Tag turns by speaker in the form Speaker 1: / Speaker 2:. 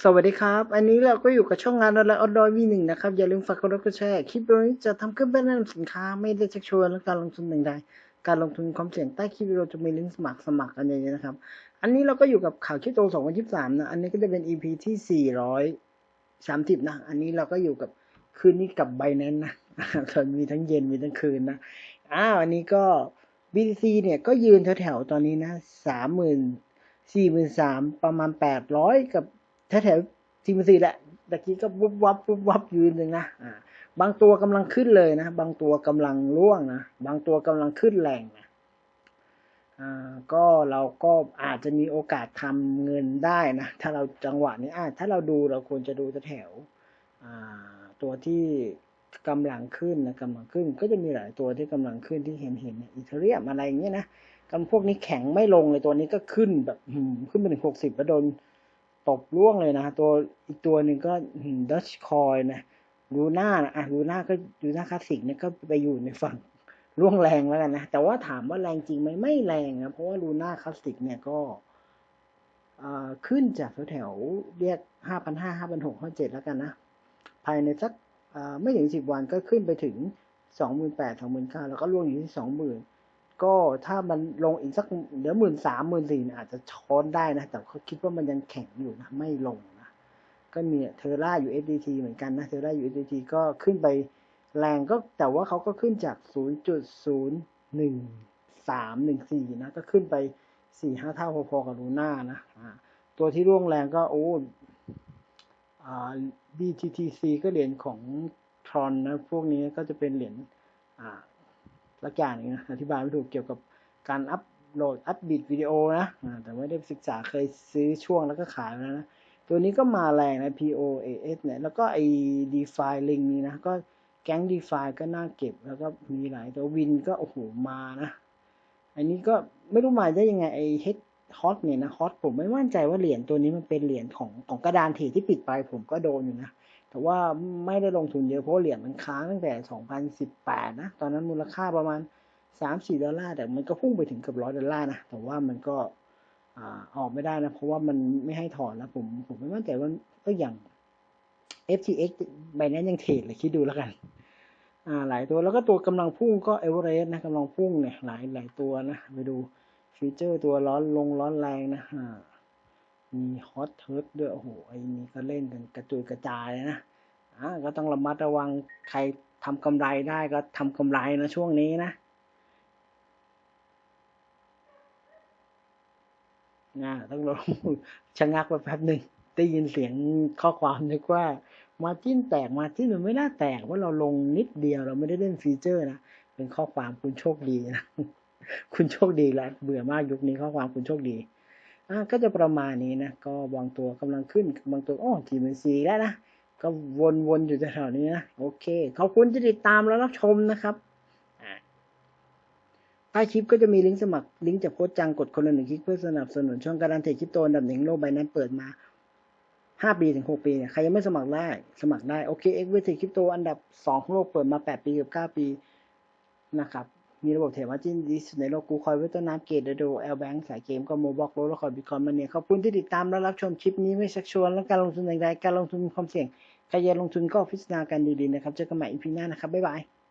Speaker 1: สวัสดีครับ อันนี้เราก็อยู่กับช่องงานออนไลน์ออนดอยวีหนึ่งนะครับ อย่าลืมฝากกดไลค์กดแชร์ คลิปวิดีโอนี้จะทำขึ้นเพื่อแนะนำสินค้า ไม่ได้ชักชวนและการลงทุนใดๆการลงทุนความเสี่ยงใต้คลิปวิดีโอจะมีลิงก์สมัครสมัครกันเยอะๆนะครับ อันนี้เราก็อยู่กับข่าวคริปโต2023นะ อันนี้ก็จะเป็น EP ที่430นะ อันนี้เราก็อยู่กับคืนนี้กับไบแนนนะมีทั้งเย็นมีทั้งคืนนะ อ้าวอันนี้ก็ BTC เนี่ยก็ยืนแถวๆตอนนี้นะสามหมื่นสี่หมื่นสามประมาณแปดร้อยกับ แถวทีมสี่แหละตะกี้ก็วุบวับวุบวับยืนหนึ่งนะอ่าบางตัวกำลังขึ้นเลยนะ บางตัวกำลังร่วงนะ บางตัวกำลังขึ้นแรงนะอ่าก็เราก็อาจจะมีโอกาสทำเงินได้นะ ถ้าเราจังหวะนี้อ่าถ้าเราดูเราควรจะดูแถวอ่าตัวที่กำลังขึ้นนะกำลังขึ้น ก็จะมีหลายตัวที่กำลังขึ้นที่เห็นเห็นอีเทเรียมอะไรอย่างเงี้ยนะกำพวกนี้แข็งไม่ลงเลยตัวนี้ก็ขึ้นแบบขึ้นไปถึงหกสิบแล้วโดน ตบล่วงเลยนะ ตัวอีกตัวหนึ่งก็ดัชคอยนะลูน่านะอะลูน่าก็ลูน่าคลาสสิกเนี่ยก็ไปอยู่ในฝั่งร่วงแรงแล้วกันนะ แต่ว่าถามว่าแรงจริงไหมไม่แรงนะเพราะว่าลูน่าคลาสสิกเนี่ยก็ขึ้นจากแถวๆเรียกห้าพันห้าห้าพันหกห้าเจ็ดแล้วกันนะ ภายในสักไม่ถึงสิบวันก็ขึ้นไปถึงสองหมื่นแปดสองหมื่นเก้าแล้วก็ร่วงอยู่ที่สองหมื่น ก็ถ้ามันลงอีกสักเดี๋ยวหมื่นสามหมื่นสี่อาจจะช้อนได้นะ แต่เขาคิดว่ามันยังแข็งอยู่นะ ไม่ลงนะ ก็มีเทอร่าอยู่ SDT เหมือนกันนะ เทอร่าอยู่ SDT ก็ขึ้นไปแรงก็แต่ว่าเขาก็ขึ้นจาก 0.01314 นะ ก็ขึ้นไป 4-5 เท่าพอๆกับลูน่านะ ตัวที่ร่วงแรงก็โอ้อ่า BTTC ก็เหรียญของทรอนนะ พวกนี้ก็จะเป็นเหรียญ อ่าลักอย่างนึงนะอธิบายไม่ถูกเกี่ยวกับการอัพโหลดอัพบิดวิดีโอนะแต่ไม่ได้ศึกษาเคยซื้อช่วงแล้วก็ขายแล้วนะตัวนี้ก็มาแรงนะ POAS เนี่ยแล้วก็ไอ้ DeFi Link นี่นะก็แก๊ง DeFi ก็น่าเก็บแล้วก็มีหลายตัววินก็โอ้โหมานะ อันนี้ก็ไม่รู้มาได้ยังไงไอ้เฮอตเนี่ยนะฮอตผมไม่มั่นใจว่าเหรียญตัวนี้มันเป็นเหรียญของของกระดานเทรดที่ปิดไป ผมก็โดนอยู่นะแต่ว่าไม่ได้ลงทุนเยอะเพราะเหรียญมันค้างตั้งแต่ 2018 นะ ตอนนั้นมูลค่าประมาณ 3-4 ดอลลาร์แต่มันก็พุ่งไปถึงเกือบร้อยดอลลาร์นะ แต่ว่ามันก็อ่าออกไม่ได้นะ เพราะว่ามันไม่ให้ถอนแล้วผมผมไม่มั่นใจว่าก็อย่าง FTX ใบนั้นยังเทรดเลยคิดดูแล้วกันอ่าหลายตัวแล้วก็ตัวกำลังพุ่งก็เอเวอเรสต์นะกำลังพุ่งเนี่ยหลายหลายตัวนะไปดู ฟีเจอร์ตัวร้อนลงร้อนแรงนะอ่ามีฮอตเทิร์ดด้วยโอ้โหไอ้นี่ก็เล่นกันกระจุยกระจายนะอ่าก็ต้องระมัดระวังใครทำกำไรได้ก็ทำกำไรนะช่วงนี้นะอ่าต้องลองชะงักไปแป๊บหนึ่งได้ยินเสียงข้อความนึกว่ามาจิ้นแตกมาจิ้นมันไม่น่าแตกว่าเราลงนิดเดียวเราไม่ได้เล่นฟีเจอร์นะ เป็นข้อความคุณโชคดีนะ คุณโชคดีแล้วเบื่อมากยุคนี้ข้อความคุณโชคดีอ่าก็จะประมาณนี้นะ ก็บางตัวกำลังขึ้นบางตัวอ้อทีมันซีแล้วนะ ก็วนๆอยู่แถวนี้นะ โอเค ขอบคุณที่ติดตามแล้วรับชมนะครับใต้คลิปก็จะมีลิงก์สมัครลิงก์จากโค้ชจังกดคนละหนึ่งคลิกเพื่อสนับสนุนช่องการันเทรดคริปโตอันดับหนึ่งโลกใบนั้นเปิดมาห้าปีถึงหกปีเนี่ยใครยังไม่สมัครได้สมัครได้โอเคเอ็กเวทีคริปโตอันดับสองของโลกเปิดมาแปดปีกับเก้าปีนะครับ มีระบบเทรดมาจินดีสุดในโลกกูคอยเวตน้ำเกตโดแอลแบงค์สายเกมก็โมบอกโลแล้วคอยบิตคอยมาเนี่ยขอบคุณที่ติดตามและรับชมคลิปนี้ไม่ชักชวนและการลงทุนใดๆการลงทุนมีความเสี่ยงใครจะลงทุนก็พิจารณากันดีๆนะครับเจอกันใหม่อีพีหน้านะครับบ๊ายบาย